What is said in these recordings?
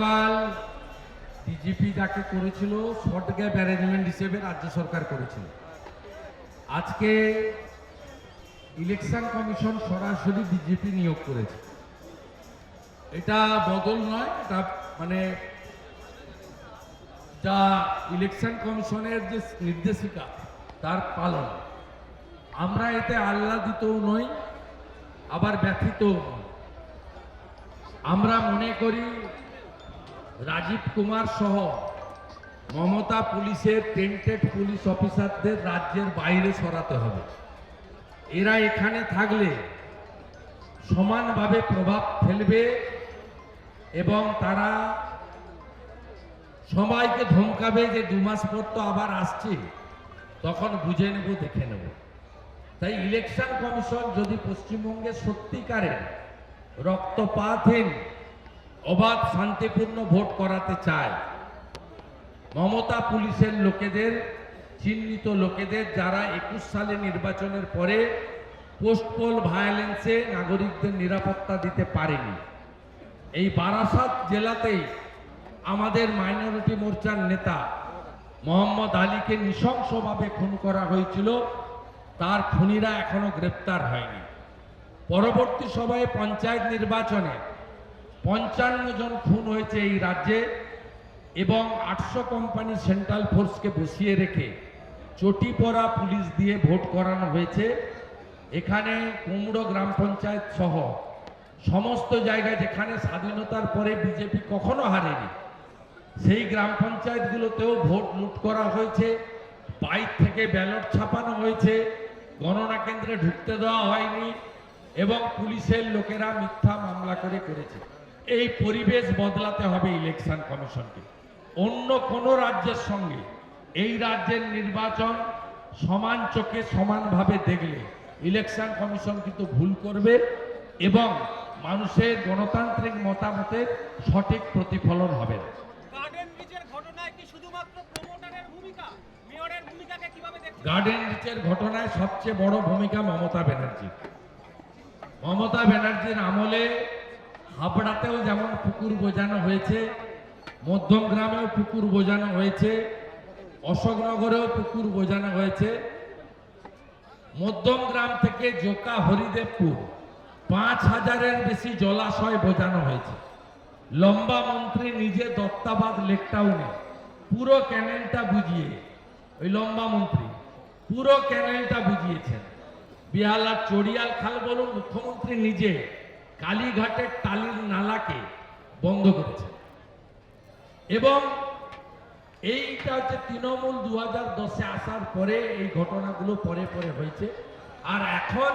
গতকাল ডিজিপি যাকে করেছিল, শর্ট গ্যাপ অ্যারেঞ্জমেন্ট হিসেবে রাজ্য সরকার করেছিল। আজকে ইলেকশন কমিশন সরাসরি ডিজিপি নিয়োগ করেছে। এটা বদল নয়, এটা মানে যা ইলেকশন কমিশনের যে নির্দেশিকা, তার পালন। আমরা এতে আহ্লাদিতও নই, আবার ব্যথিতও আমরা মনে করি রাজীব কুমার সহ মমতা পুলিশের টেন্টেড পুলিশ অফিসারদের রাজ্যের বাইরে সরাতে হবে। এরা এখানে থাকলে সমানভাবে প্রভাব ফেলবে এবং তারা সবাইকে ধমকাবে যে দু মাস পর তো আবার আসছে। তখন বুঝে নেব, দেখে নেব। তাই ইলেকশন কমিশন যদি পশ্চিমবঙ্গে সত্যিকারের রক্তপাতহীন অবাধ শান্তিপূর্ণ ভোট করাতে চায়। মমতা পুলিশের লোকেদের, চিহ্নিত লোকেদের যারা একুশ সালে নির্বাচনের পরে পোস্টপোল ভায়োলেন্সে নাগরিকদের নিরাপত্তা দিতে পারেনি। এই বারাসাত জেলাতেই আমাদের মাইনরিটি মোর্চার নেতা মোহাম্মদ আলীকে নৃশংসভাবে খুন করা হয়েছিল। তার খুনিরা এখনও গ্রেপ্তার হয়নি। পরবর্তী সময়ে পঞ্চায়েত নির্বাচনে পঞ্চান্ন জন খুন হয়েছে এই রাজ্যে এবং আটশো কোম্পানি সেন্ট্রাল ফোর্সকে বসিয়ে রেখে চটি পড়া পুলিশ দিয়ে ভোট করানো হয়েছে। এখানে কুমড়ো গ্রাম পঞ্চায়েত সহ সমস্ত জায়গায় যেখানে স্বাধীনতার পরে বিজেপি কখনো হারেনি, সেই গ্রাম পঞ্চায়েতগুলোতেও ভোট লুট করা হয়েছে বাইর থেকে ব্যালট ছাপানো হয়েছে, গণনা কেন্দ্রে ঢুকতে দেওয়া হয়নি এবং পুলিশের লোকেরা মিথ্যা মামলা করে করেছে। এই পরিবেশ বদলাতে হবে ইলেকশন কমিশনকে। অন্য কোনো রাজ্যের সঙ্গে এই রাজ্যের নির্বাচন সমান চোখে সমানভাবে দেখলে ইলেকশন কমিশন কিন্তু ভুল করবে এবং মানুষের গণতান্ত্রিক মতামতের সঠিক প্রতিফলন হবে না। গার্ডেন রিচের ঘটনায় সবচেয়ে বড় ভূমিকা মমতা ব্যানার্জি মমতা ব্যানার্জির আমলে হাবড়াতেও যেমন পুকুর বোঝানো হয়েছে মধ্যমগ্রামেও পুকুর বোঝানো হয়েছে, অশোকনগরেও পুকুর বোঝানো হয়েছে। মধ্যমগ্রাম থেকে জোকা হরিদেবপুর পাঁচ হাজারের বেশি জলাশয় বোঝানো হয়েছে। লম্বা মন্ত্রী নিজে দত্তাবাদ লেকটাউনে পুরো ক্যানেলটা বুঝিয়ে, ওই লম্বা মন্ত্রী, পুরো ক্যানেলটা বুঝিয়েছেন। বিহালার চড়িয়াল খাল বলুন, মুখ্যমন্ত্রী নিজে কালীঘাটের টালির নালাকে বন্ধ করেছে। এবং এইটা হচ্ছে তৃণমূল দু হাজার দশে আসার পরে এই ঘটনাগুলো পরে পরে হয়েছে। আর এখন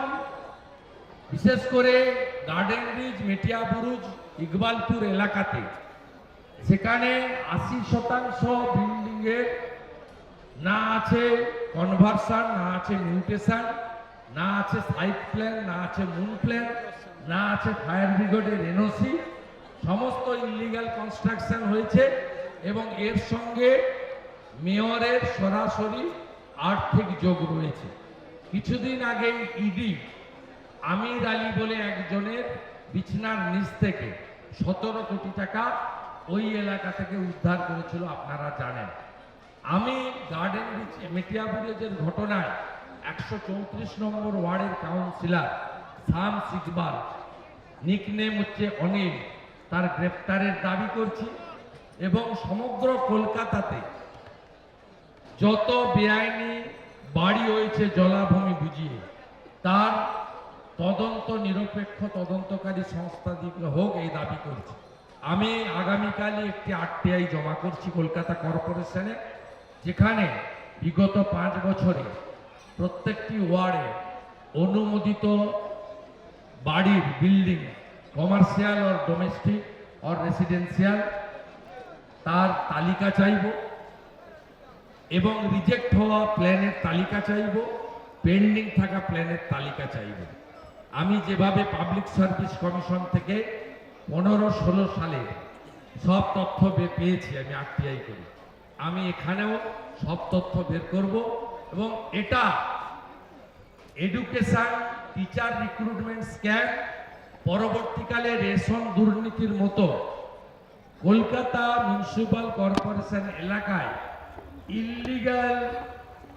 বিশেষ করে গার্ডেন ব্রিজ মেটিয়াবুরুজ ইকবালপুর এলাকাতে, সেখানে আশি শতাংশ বিল্ডিংয়ের না আছে কনভার্সন না আছে মিউটেশন না আছে সাইট প্ল্যান না আছে মুন প্ল্যান না আছে ফায়ার ব্রিগেডের এনওসি সমস্ত ইলিগাল কনস্ট্রাকশন হয়েছে এবং এর সঙ্গে মেয়রের সরাসরি আর্থিক যোগ রয়েছে। কিছুদিন আগে ইডি আমির আলী বলে একজনের বিছনার নিচ থেকে সতেরো কোটি টাকা ওই এলাকা থেকে উদ্ধার করেছিল, আপনারা জানেন। আমি গার্ডেন বিচ মেটিয়াবুরেজের ঘটনায় একশো চৌত্রিশ নম্বর ওয়ার্ডের কাউন্সিলর শাম সিকবাল নিকনেম হচ্ছে অনিল। তার গ্রেপ্তারের দাবি করছি এবং সমগ্র কলকাতাতে যত বেআইনি বাড়ি হয়েছে জলাভূমি বুঝিয়ে, তার তদন্ত নিরপেক্ষ তদন্তকারী সংস্থা দিকে হোক এই দাবি করছি। আমি আগামীকালই একটি আরটিআই জমা করছি কলকাতা কর্পোরেশনে, যেখানে বিগত পাঁচ বছরে প্রত্যেকটি ওয়ার্ডে অনুমোদিত বাড়ির building commercial or domestic or residential তার তালিকা চাইব এবং রিজেক্ট হওয়া প্ল্যানের তালিকা চাইব পেন্ডিং থাকা প্ল্যানের তালিকা চাইব। আমি যেভাবে পাবলিক সার্ভিস কমিশন থেকে পনেরো ষোলো সালে সব তথ্য পেয়েছি, আমি আরটিআই করি। আমি এখানেও সব তথ্য বের করব এবং এটা এডুকেশন টিচার রিক্রুটমেন্ট স্ক্যাম পরবর্তীকালে রেশন দুর্নীতির মতো কলকাতা মিউনিসিপাল কর্পোরেশন এলাকায় ইলিগাল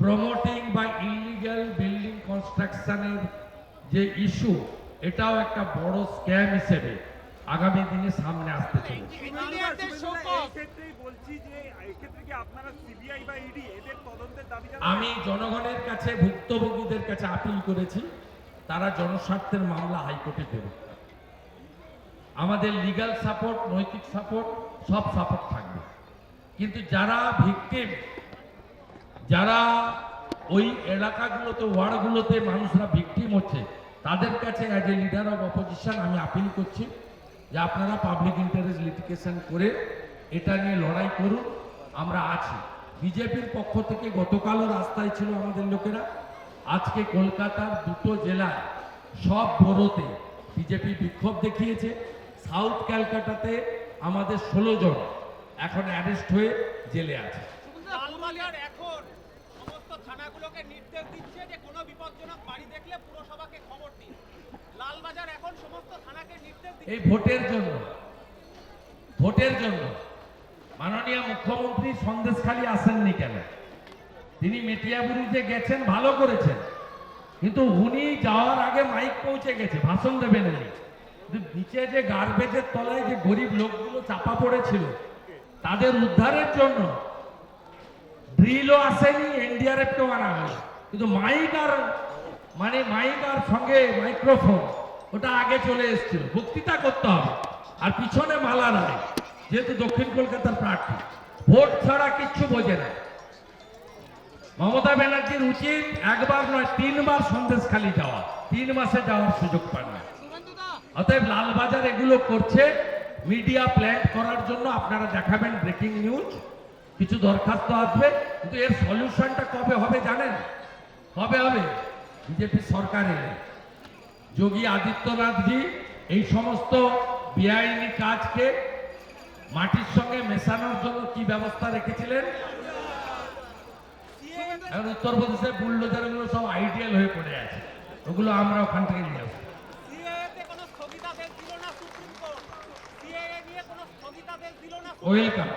প্রমোটিং বা ইলিগাল বিল্ডিং কনস্ট্রাকশনের যে ইস্যু এটাও একটা বড় স্ক্যাম হিসেবে আগামী দিনে সামনে আসতে চলেছে। ইঞ্জিনিয়ারদের শুভেন্দুদা, শোকজ এক্ষেত্রেই বলছি যে আপনারা সিবিআই বা ইডি তদন্তের দাবি আমি জনগণের কাছে ভুক্তভোগীদের কাছে আপিল করেছি। তারা জনস্বার্থের মামলা হাইকোর্টে দেবে। আমাদের লিগ্যাল সাপোর্ট নৈতিক সাপোর্ট সব সাপোর্ট থাকবে। কিন্তু যারা ভিকটিম যারা ওই এলাকাগুলোতে, ওয়ার্ডগুলোতে মানুষরা ভিকটিম হচ্ছে, তাদের কাছে as a leader of opposition আমি আপিল করছি যে আপনারা পাবলিক ইন্টারেস্ট লিটিগেশন করে এটা নিয়ে লড়াই করুন, আমরা আছি। বিজেপির পক্ষ থেকে গতকালও রাস্তায় ছিল আমাদের লোকেরা। আজকে কলকাতার দুটো জেলায় সব বড়োতে বিজেপি বিক্ষোভ দেখিয়েছে। সাউথ ক্যালকাটাতে আমাদের ষোলো জন এখন অ্যারেস্ট হয়ে জেলে আছে। লালবাজার এখন সমস্ত থানাগুলোকে নির্দেশ দিচ্ছে যে কোনো বিপজ্জনক বাড়ি দেখলে পুরসভাকে খবর দিন। লালবাজার এখন সমস্ত থানাকে নির্দেশ এই ভোটের জন্য ভোটের জন্য মাননীয় মুখ্যমন্ত্রী সন্দেশখালী আসেননি কেন? তিনি মেটিয়াবুরিতে গেছেন, ভালো করেছেন। কিন্তু উনি যাওয়ার আগে মাইক পৌঁছে গেছে, ভাষণ দেবেন উনি। নিচে যে গার্বেজের তলায় যে গরিব লোকগুলো চাপা পড়েছিল, তাদের উদ্ধারের জন্য ড্রিলও আসেনি এনডিআরএফকেও আনা হয়নি। কিন্তু মাইক আর মানে মাইক আর সঙ্গে মাইক্রোফোন, ওটা আগে চলে এসেছিল। বক্তৃতা করতে হবে। আর পিছনে মালা রায় যেহেতু দক্ষিণ কলকাতার প্রার্থী। ভোট ছাড়া কিচ্ছু বোঝে না। মমতা ব্যানার্জির উচিত একবার নয়, তিনবার সন্দেশখালি যাওয়া তিন মাসে যাওয়ার সুযোগ পান না। অতএব লালবাজার এগুলো করছে। মিডিয়া প্ল্যান করার জন্য আপনারা দেখাবেন ব্রেকিং নিউজ। কিছু দরখাস্ত আসবে, কিন্তু এর সলিউশনটা কবে হবে জানেন? কবে হবে? বিজেপি সরকার। যোগী আদিত্যনাথজি এই সমস্ত বেআইনি কাজকে মাটির সঙ্গে মেশানোর জন্য কি ব্যবস্থা রেখেছিলেন? এখন উত্তরপ্রদেশে বুলডোজারগুলো সব আইডিয়াল হয়ে পড়ে আছে। ওগুলো আমরা ওখান থেকে নিয়ে আসব। ওয়েলকাম।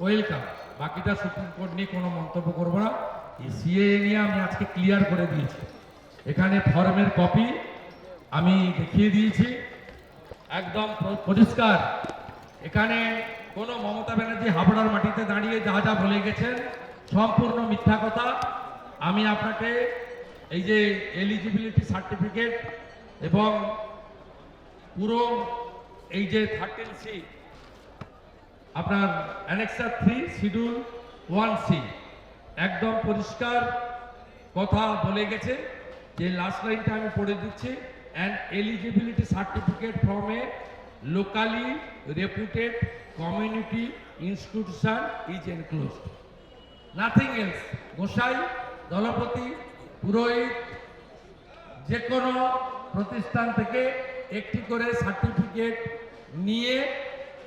ওয়েলকাম। বাকিটা সুপ্রিম কোর্ট নিয়ে কোনো মন্তব্য করব না। এই সিএ নিয়ে আমি আজকে ক্লিয়ার করে দিয়েছি। এখানে ফর্মের কপি আমি দেখিয়ে দিয়েছি। একদম পরিষ্কার। এখানে কোনো মমতা ব্যানার্জি হাবড়ার মাটিতে দাঁড়িয়ে যা যা বলে গেছেন সম্পূর্ণ মিথ্যা কথা। আমি আপনাকে এই যে এলিজিবিলিটি সার্টিফিকেট এবং পুরো এই যে থার্টিন সি আপনার annexure three schedule one C একদম পরিষ্কার কথা বলে গেছে যে লাস্ট লাইনটা আমি পড়ে দিচ্ছি। And eligibility certificate from a locally reputed community institution is enclosed nothing else গোসাই দলপতি পুরোহিত যে কোনো প্রতিষ্ঠান থেকে একটি করে সার্টিফিকেট নিয়ে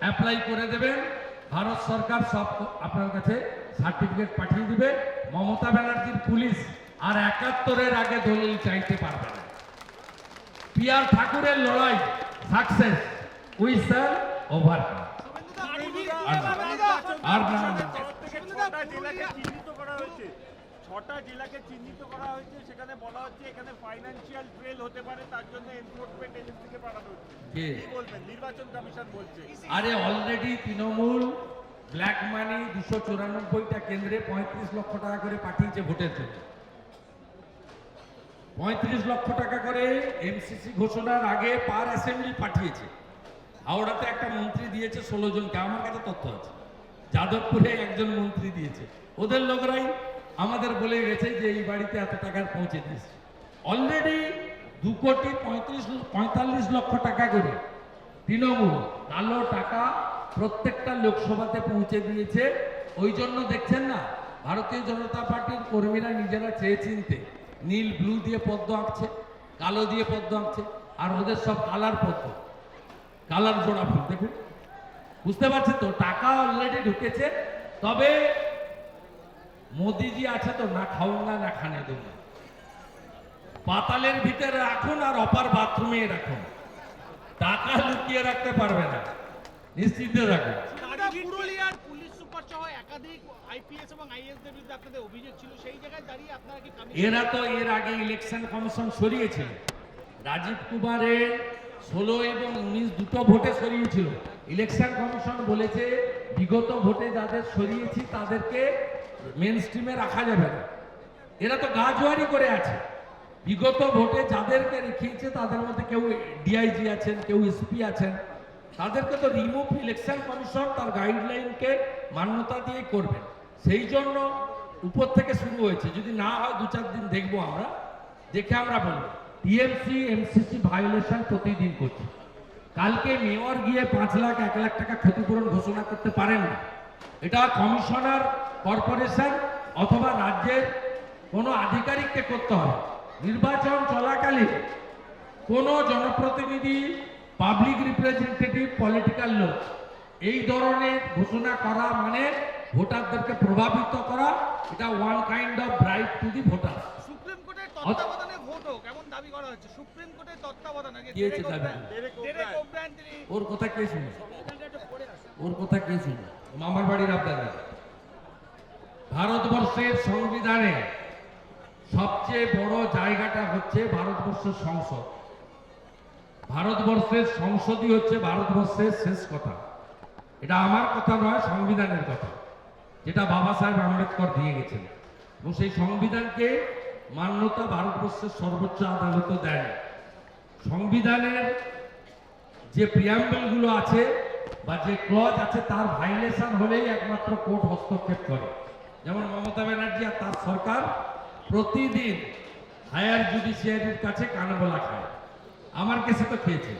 অ্যাপ্লাই করে দেবেন। ভারত সরকার সব আপনার কাছে সার্টিফিকেট পাঠিয়ে দিবে। মমতা ব্যানার্জির পুলিশ আর একাত্তরের আগে দলিল চাইতে পারবে না। পিয়ার ঠাকুরের লড়াই সাকসেস উই স্যার ওভারকাম আর না, ছটা জেলাকে চিহ্নিত করা হয়েছে। ছটা জেলাকে চিহ্নিত করা হয়েছে। সেখানে বলা হচ্ছে এখানে ফাইন্যান্সিয়াল ট্রেল হতে পারে তার জন্য এনফোর্সমেন্ট এজেন্সিকে পাঠানো হচ্ছে। কি? বলবেন? নির্বাচন কমিশন বলছে। আরে অলরেডি তৃণমূল ব্ল্যাক মানি দুশো চুরানব্বইটা কেন্দ্রে পঁয়ত্রিশ লক্ষ টাকা করে পাঠিয়েছে ভোটের জন্য। পঁয়ত্রিশ লক্ষ টাকা করে এমসিসি ঘোষণার আগে পার অ্যাসেম্বলি পাঠিয়েছে। হাওড়াতে একটা মন্ত্রী দিয়েছে ষোলো জনকে। আমার কাছে তথ্য আছে। যাদবপুরে একজন মন্ত্রী দিয়েছে। ওদের লোকরাই আমাদের বলে গেছে যে এই বাড়িতে এত টাকার পৌঁছে দিয়েছে। অলরেডি দু কোটি পঁয়ত্রিশ, পঁয়তাল্লিশ লক্ষ টাকা করে তৃণমূল, কালো টাকা প্রত্যেকটা লোকসভাতে পৌঁছে দিয়েছে। ওই জন্য দেখছেন না, ভারতীয় জনতা পার্টির কর্মীরা নিজেরা চেয়ে চিনতে, নীল ব্লু দিয়ে পদ্ম আঁকছে, কালো দিয়ে পদ্ম আঁকছে, আর ওদের সব কালার পদ্ম, কালার জোড়া ফুল, দেখুন। বুঝতে পারছেন তো টাকা অলরেডি ঢুকেছে তবে মোদিজি আছে তো না খাউঙ্গা না খানে দেবো। পাতালের ভিতরে রাখুন আর অপার বাথরুমে রাখুন। টাকা লুকিয়ে রাখতে পারবে না। নিশ্চিন্তে রাখুন। পুরুলিয়ার পুলিশ সুপার সহ একাধিক আইপিএস এবং বিরুদ্ধে আপনাদের অভিযোগ ছিল সেই জায়গায় দাঁড়িয়ে আপনারা কি কমিশন এরা তো এর আগে ইলেকশন কমিশন সরিয়েছিল। রাজীব কুমারের ষোলো এবং উনিশ দুটো ভোটে সরিয়েছিল। ইলেকশন কমিশন বলেছে, বিগত ভোটে যাদের সরিয়েছি তাদেরকে মেন স্ট্রিমে রাখা যাবে না। এরা তো গা গাজোয়ারি করে আছে। বিগত ভোটে যাদেরকে রেখেছে তাদের মধ্যে কেউ ডিআইজি আছেন, কেউ এসপি আছেন। তাদেরকে তো রিমুভ ইলেকশন কমিশন তার গাইডলাইনকে মান্যতা দিয়ে করবে। সেই জন্য উপর থেকে শুরু হয়েছে। যদি না হয় দু চার দিন দেখব আমরা। দেখে আমরা বলব। টিএমসি, এমসিসি ভায়োলেশন প্রতিদিন করছে। কালকে মেয়র গিয়ে পাঁচ লাখ, এক লাখ টাকা ক্ষতিপূরণ ঘোষণা করতে পারেন না। এটা কমিশনার কর্পোরেশন অথবা রাজ্যের কোনো আধিকারিককে করতে হবে। নির্বাচন চলাকালীন কোনো জনপ্রতিনিধি পাবলিক রিপ্রেজেন্টেটিভ পলিটিক্যাল লোক, এই ধরনের ঘোষণা করা মানে ভোটারদেরকে প্রভাবিত করা, এটা one kind of right to the voter supreme কোর্টের ভোট দাবি করা হচ্ছে সুপ্রিম কোর্টের তত্ত্বাবধানে দাবি? ওর কথা কে শুনে। ওর কথা কে শুনে? মামার বাড়ির আপনারা। ভারতবর্ষের সংবিধানে সবচেয়ে বড় জায়গাটা হচ্ছে ভারতবর্ষের সংসদ। ভারতবর্ষের সংসদই হচ্ছে ভারতবর্ষের শেষ কথা। এটা আমার কথা নয় সংবিধানের কথা। যেটা বাবা সাহেব আম্বেদকর দিয়ে গেছেন। এবং সেই সংবিধানকে মান্যতা ভারতবর্ষের সর্বোচ্চ আদালত দেয়। সংবিধানের যে প্রিয়াম্বলগুলো আছে বা যে ক্লজ আছে, তার ভাইলেশন হলেই একমাত্র কোর্ট হস্তক্ষেপ করে। যেমন মমতা ব্যানার্জি আর তার সরকার প্রতিদিন হায়ার জুডিশিয়ারির কাছে কানবলা খায়। আমার কেসে তো খেয়েছে।